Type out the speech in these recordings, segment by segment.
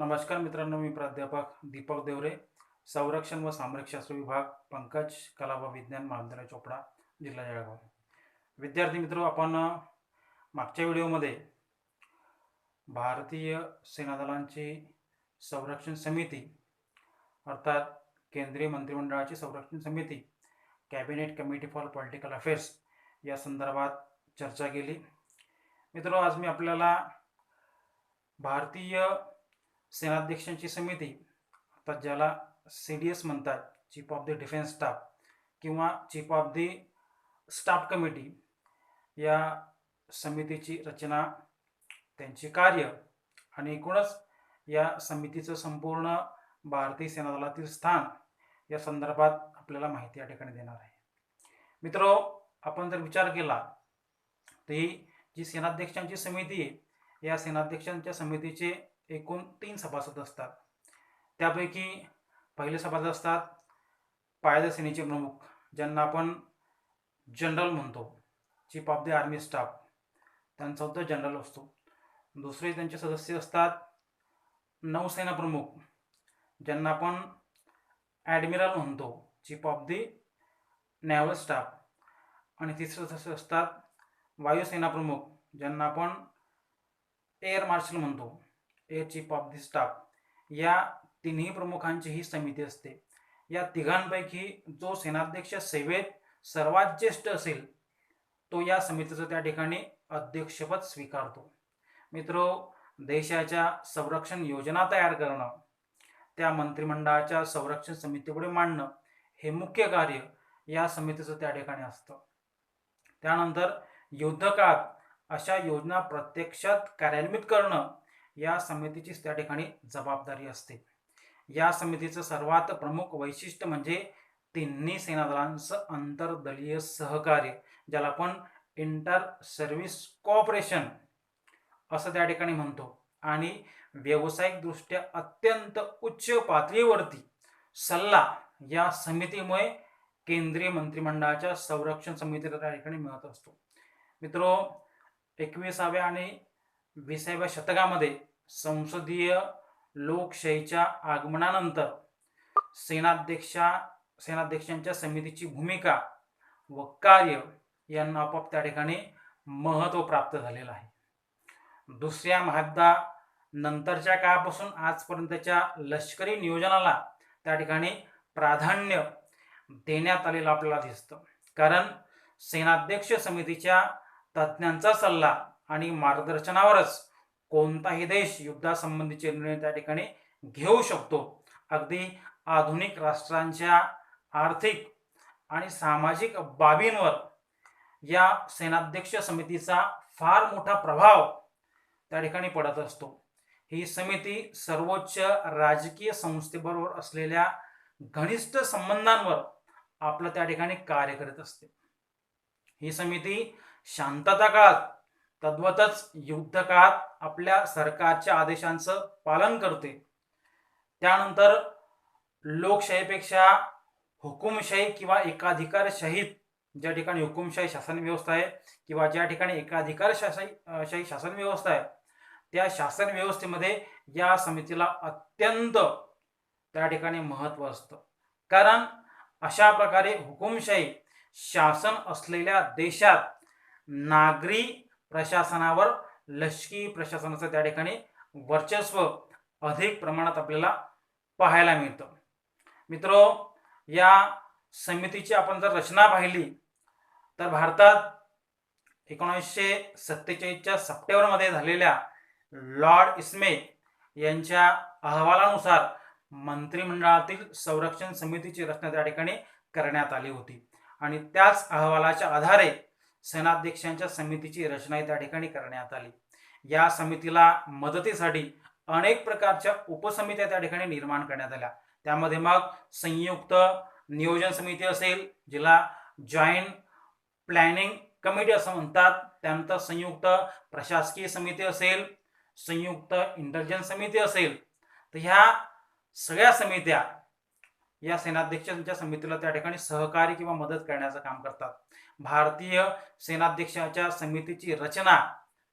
नमस्कार मित्रांनो मी प्राध्यापक दीपक देवरे संरक्षण व सामरिकशास्त्र विभाग पंकज कला व विज्ञान महाविद्यालय चोपडा जिल्हा जळगाव. विद्यार्थी मित्र आपण मागच्या व्हिडिओमध्ये भारतीय सेनादलांची संरक्षण समिती अर्थात केंद्रीय मंत्रिमंडळाची संरक्षण समिती cabinet committee for political affairs या संदर्भात चर्चा केली. मित्र आज मी आपल्याला भारतीय सेनाध्यक्षांची समिती आता ज्याला सी डी एस म्हणतात chief of the defence staff किंवा chief of the staff committee या समितीची रचना त्यांचे कार्य आणि एकूणच या समितीचं संपूर्ण भारतीय सेना दलातील स्थान या संदर्भात आपल्याला माहिती या ठिकाणी देणार आहे. मित्रो आपण जर विचार केला तर ही जी सेनाध्यक्षांची समिती आहे या सेनाध्यक्षांच्या समितीचे एकूण तीन सभासद असतात. त्यापैकी पहिले सभासद असतात पायदळ सेनेचे प्रमुख ज्यांना आपण जनरल म्हणतो chief of the army staff त्यांचा होता जनरल असतो. दुसरे त्यांचे सदस्य असतात नौसेना प्रमुख ज्यांना आपण ॲडमिरल म्हणतो chief of the naval staff आणि तिसरे सदस्य असतात वायुसेना प्रमुख ज्यांना आपण एअर मार्शल म्हणतो a chief of the staff या तिन्ही प्रमुखांची ही समिती असते. या तिघांपैकी जो सेनाध्यक्ष सेवेत सर्वात ज्येष्ठ असेल तो या समितीचं त्या ठिकाणी अध्यक्षपद स्वीकारतो. मित्रो देशाच्या संरक्षण योजना तयार करणं त्या मंत्रिमंडळाच्या संरक्षण समितीपुढे मांडणं हे मुख्य कार्य या समितीचं त्या ठिकाणी असतं. त्यानंतर युद्धकाळात अशा योजना प्रत्यक्षात कार्यान्वित करणं या समितीचीच त्या ठिकाणी जबाबदारी असते. या समितीचं सर्वात प्रमुख वैशिष्ट्य म्हणजे तिन्ही सेनादलांचं आंतरदलीय सहकार्य ज्याला आपण इंटर सर्व्हिस कॉपरेशन असं त्या ठिकाणी म्हणतो. आणि व्यावसायिकदृष्ट्या अत्यंत उच्च पातळीवरती सल्ला या समितीमुळे केंद्रीय मंत्रिमंडळाच्या संरक्षण समितीला त्या ठिकाणी मिळत असतो. मित्रो एकविसाव्या आणि विसाव्या शतकामध्ये संसदीय लोकशाहीच्या आगमनानंतर सेनाध्यक्षा सेनाध्यक्षांच्या समितीची भूमिका व कार्य यांना आपोआप त्या ठिकाणी महत्त्व प्राप्त झालेलं आहे. दुसऱ्या महायुद्धा नंतरच्या काळापासून आजपर्यंतच्या लष्करी नियोजनाला त्या ठिकाणी प्राधान्य देण्यात आलेलं आपल्याला दिसतं. कारण सेनाध्यक्ष समितीच्या तज्ज्ञांचा सल्ला आणि मार्गदर्शनावरच कोणताही देश युद्धासंबंधीचे निर्णय त्या ठिकाणी घेऊ शकतो. अगदी आधुनिक राष्ट्रांच्या आर्थिक आणि सामाजिक बाबींवर या सेनाध्यक्ष समितीचा फार मोठा प्रभाव त्या ठिकाणी पडत असतो. ही समिती सर्वोच्च राजकीय संस्थेबरोबर असलेल्या घनिष्ठ संबंधांवर आपलं त्या ठिकाणी कार्य करत असते. ही समिती शांतता काळात तद्वतच युद्ध काळात आपल्या सरकारच्या आदेशांचं पालन करते त्यानंतर लोकशाहीपेक्षा हुकुमशाही किंवा एकाधिकारशाहीत ज्या ठिकाणी हुकुमशाही शासन व्यवस्था आहे किंवा ज्या ठिकाणी एकाधिकार शाही शाही शासन व्यवस्था आहे त्या शासन व्यवस्थेमध्ये या समितीला अत्यंत त्या ठिकाणी महत्त्व असतं. कारण अशा प्रकारे हुकुमशाही शासन असलेल्या देशात नागरी प्रशासनावर लष्करी प्रशासनाचं त्या ठिकाणी वर्चस्व अधिक प्रमाणात आपल्याला पाहायला मिळतं. मित्रो या समितीची आपण जर रचना पाहिली तर भारतात एकोणीसशे सत्तेचाळीसच्या सप्टेंबरमध्ये झालेल्या लॉर्ड इस्मे यांच्या अहवालानुसार मंत्रिमंडळातील संरक्षण समितीची रचना त्या ठिकाणी करण्यात आली होती. आणि त्याच अहवालाच्या आधारे सेनाध्यक्षांच्या समितीची रचना त्या ठिकाणी करण्यात आली. या समितीला मदतीसाठी अनेक प्रकारच्या उपसमित्या त्या ठिकाणी निर्माण करण्यात आल्या. त्यामध्ये मग संयुक्त नियोजन समिती असेल जिला जॉईंट प्लॅनिंग कमिटी असं म्हणतात. त्यानंतर संयुक्त प्रशासकीय समिती असेल संयुक्त इंटेलिजन्स समिती असेल. तर ह्या सगळ्या समित्या या सेनाध्यक्षांच्या समितीला त्या ठिकाणी सहकार्य किंवा मदत करण्याचं काम करतात. भारतीय सेनाध्यक्षाच्या समितीची रचना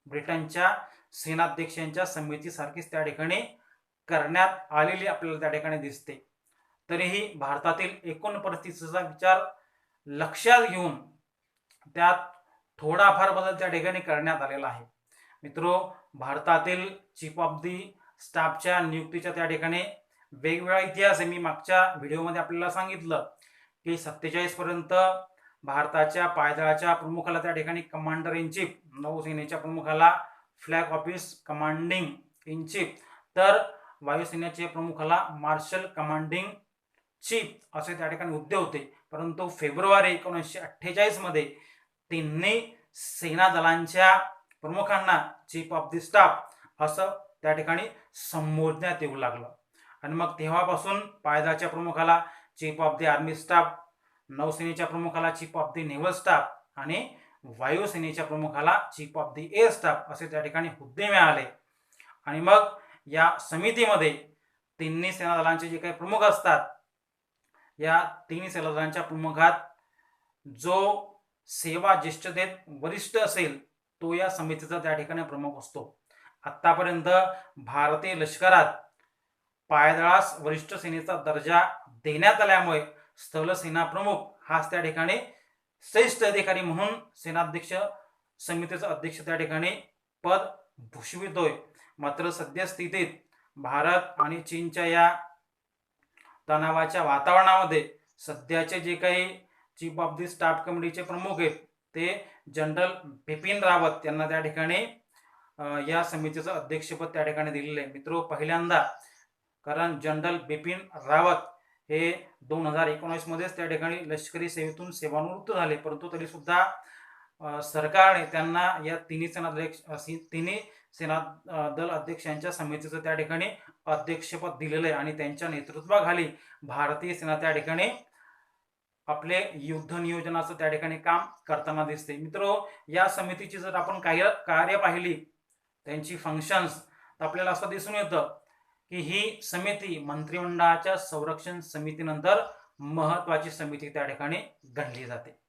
ब्रिटनच्या सेनाध्यक्षांच्या समितीसारखीच त्या ठिकाणी करण्यात आलेली आपल्याला त्या ठिकाणी दिसते. तरीही भारतातील एकूण परिस्थितीचा विचार लक्षात घेऊन त्यात थोडाफार बदल त्या ठिकाणी करण्यात आलेला आहे. मित्रो भारतातील चीफ ऑफ दी स्टाफच्या नियुक्तीच्या त्या ठिकाणी वेगवेगळा इतिहास आहे. मी मागच्या व्हिडिओमध्ये आपल्याला सांगितलं की सत्तेचाळीस पर्यंत भारताच्या पायदळाच्या प्रमुखाला त्या ठिकाणी कमांडर इन चीफ नौसेनेच्या प्रमुखाला flag office commanding in chief तर वायुसेनेच्या प्रमुखाला मार्शल कमांडिंग चीफ असे त्या ठिकाणी हुद्दे होते. परंतु फेब्रुवारी एकोणीसशे अठ्ठेचाळीसमध्ये तिन्ही सेना दलांच्या प्रमुखांना चीफ ऑफ दी स्टाफ असं त्या ठिकाणी संबोधण्यात येऊ लागलं. आणि मग तेव्हापासून पायदाच्या प्रमुखाला chief of the army staff नौसेनेच्या प्रमुखाला chief of the naval staff आणि वायुसेनेच्या प्रमुखाला chief of the air staff असे त्या ठिकाणी हुद्दे मिळाले. आणि मग या समितीमध्ये तिन्ही सेना दलांचे जे काही प्रमुख असतात या तिन्ही सेना दलांच्या प्रमुखात जो सेवा ज्येष्ठतेत वरिष्ठ असेल तो या समितीचा त्या ठिकाणी प्रमुख असतो. आतापर्यंत भारतीय लष्करात पायदळास वरिष्ठ सेनेचा दर्जा देण्यात आल्यामुळे स्थल सेना प्रमुख हाच त्या ठिकाणी श्रेष्ठ अधिकारी म्हणून सेनाध्यक्ष समितीचा अध्यक्ष त्या ठिकाणी पद भूषवितोय. मात्र सद्यस्थितीत भारत आणि चीनच्या या तणावाच्या वातावरणामध्ये सध्याचे जे काही चीफ ऑफ दी स्टाफ कमिटीचे प्रमुख आहेत ते जनरल बिपिन रावत यांना त्या ठिकाणी या समितीचं अध्यक्षपद त्या ठिकाणी दिलेलं आहे. मित्र पहिल्यांदा कारण जनरल बिपिन रावत हे दोन हजार एकोणीसमध्येच त्या ठिकाणी लष्करी सेवेतून सेवानिवृत्त झाले. परंतु तरीसुद्धा सरकारने त्यांना या तिन्ही सेनाध्यक्ष तिन्ही सेना दल अध्यक्षांच्या समितीचं त्या ठिकाणी अध्यक्षपद दिलेलं आहे आणि त्यांच्या नेतृत्वाखाली भारतीय सेना त्या ठिकाणी आपले युद्ध नियोजनाचं त्या ठिकाणी काम करताना दिसते. मित्र या समितीची जर आपण कार्य कार्य पाहिली त्यांची फंक्शन्स तर आपल्याला असं दिसून येतं की ही समिती मंत्रिमंडळाच्या संरक्षण समितीनंतर महत्वाची समिती त्या ठिकाणी गणली जाते.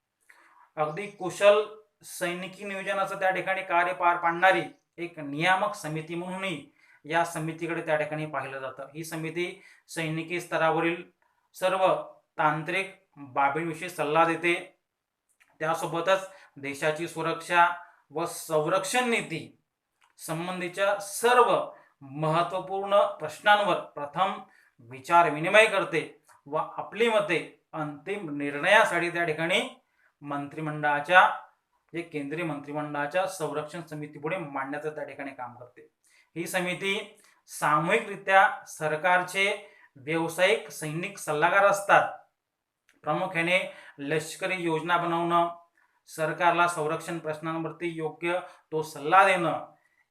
अगदी कुशल सैनिकी नियोजनाचं त्या ठिकाणी कार्य पार पाडणारी एक नियामक समिती म्हणूनही या समितीकडे त्या ठिकाणी पाहिलं जातं. ही समिती सैनिकी स्तरावरील सर्व तांत्रिक बाबींविषयी सल्ला देते. त्यासोबतच देशाची सुरक्षा व संरक्षण नीती संबंधीच्या सर्व महत्त्वपूर्ण प्रश्नांवर प्रथम विचार विनिमय करते व आपली मते अंतिम निर्णयासाठी त्या ठिकाणी मंत्रिमंडळाच्या जे केंद्रीय मंत्रिमंडळाच्या संरक्षण समितीपुढे मांडण्याचं त्या ठिकाणी काम करते. ही समिती सामूहिकरित्या सरकारचे व्यावसायिक सैनिक सल्लागार असतात. प्रामुख्याने लष्करी योजना बनवणं सरकारला संरक्षण प्रश्नांवरती योग्य तो सल्ला देणं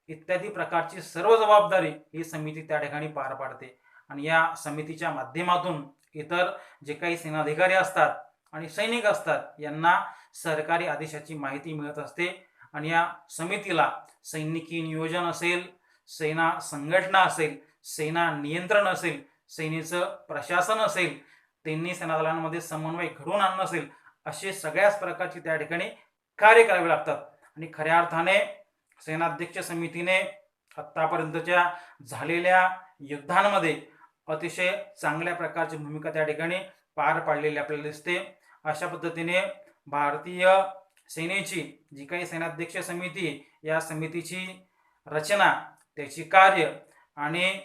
इत्यादी प्रकारची सर्व जबाबदारी ही समिती त्या ठिकाणी पार पाडते. आणि या समितीच्या माध्यमातून इतर जे काही सेनाधिकारी असतात आणि सैनिक असतात यांना सरकारी आदेशाची माहिती मिळत असते. आणि या समितीला सैनिकी नियोजन असेल सेना संघटना असेल सेना नियंत्रण असेल सेनेचं प्रशासन असेल त्यांनी सेनादलांमध्ये समन्वय घडवून आणणं असेल असे सगळ्याच प्रकारची त्या ठिकाणी कार्य करावे लागतात. आणि खऱ्या अर्थाने सेनाध्यक्ष समितीने आत्तापर्यंतच्या झालेल्या युद्धांमध्ये अतिशय चांगल्या प्रकारची भूमिका त्या ठिकाणी पार पाडलेली आपल्याला दिसते. अशा पद्धतीने भारतीय सेनेची जी काही सेनाध्यक्ष समिती या समितीची रचना त्याची कार्य आणि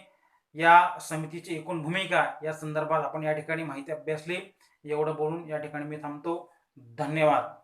या समितीची एकूण भूमिका या संदर्भात आपण या ठिकाणी माहिती अभ्यासली. एवढं बोलून या ठिकाणी मी थांबतो. धन्यवाद.